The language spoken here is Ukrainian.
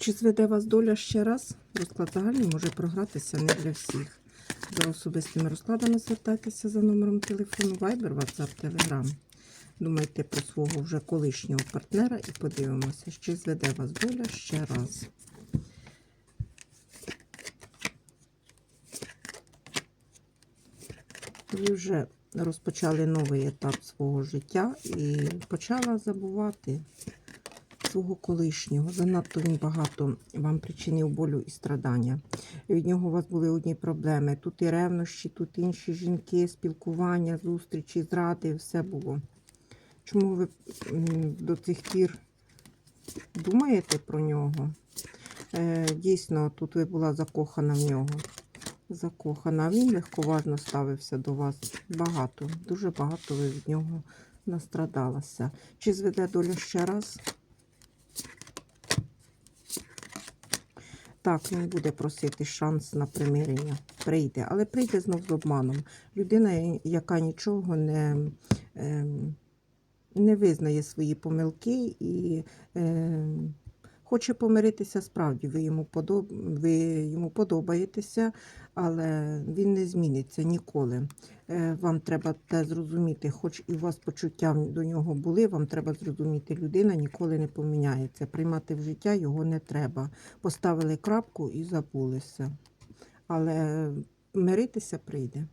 Чи зведе вас доля ще раз? Розклад загальний може програтися не для всіх. За особистими розкладами звертайтеся за номером телефону Viber, WhatsApp, Telegram. Думайте про свого вже колишнього партнера і подивимося, чи зведе вас доля ще раз. Ви вже розпочали новий етап свого життя і почала забувати свого колишнього. Занадто він багато вам причинив болю і страдання. Від нього у вас були одні проблеми. Тут і ревнощі, тут інші жінки, спілкування, зустрічі, зради, все було. Чому ви до цих пір думаєте про нього? Е, дійсно, тут ви була закохана в нього. Закохана. Він легковажно ставився до вас. Багато, дуже багато ви від нього настрадалася. Чи зведе доля ще раз? Так, він буде просити шанс на примирення. Прийде, але прийде знов з обманом. Людина, яка нічого не, ем, не визнає свої помилки і ем, хоче помиритися справді. Ви йому, подоб... ви йому подобаєтеся, але він не зміниться ніколи. Е, Вам треба те зрозуміти, хоч і у вас почуття до нього були, вам треба зрозуміти, людина ніколи не поміняється. Приймати в життя його не треба. Поставили крапку і забулися. Але миритися прийде.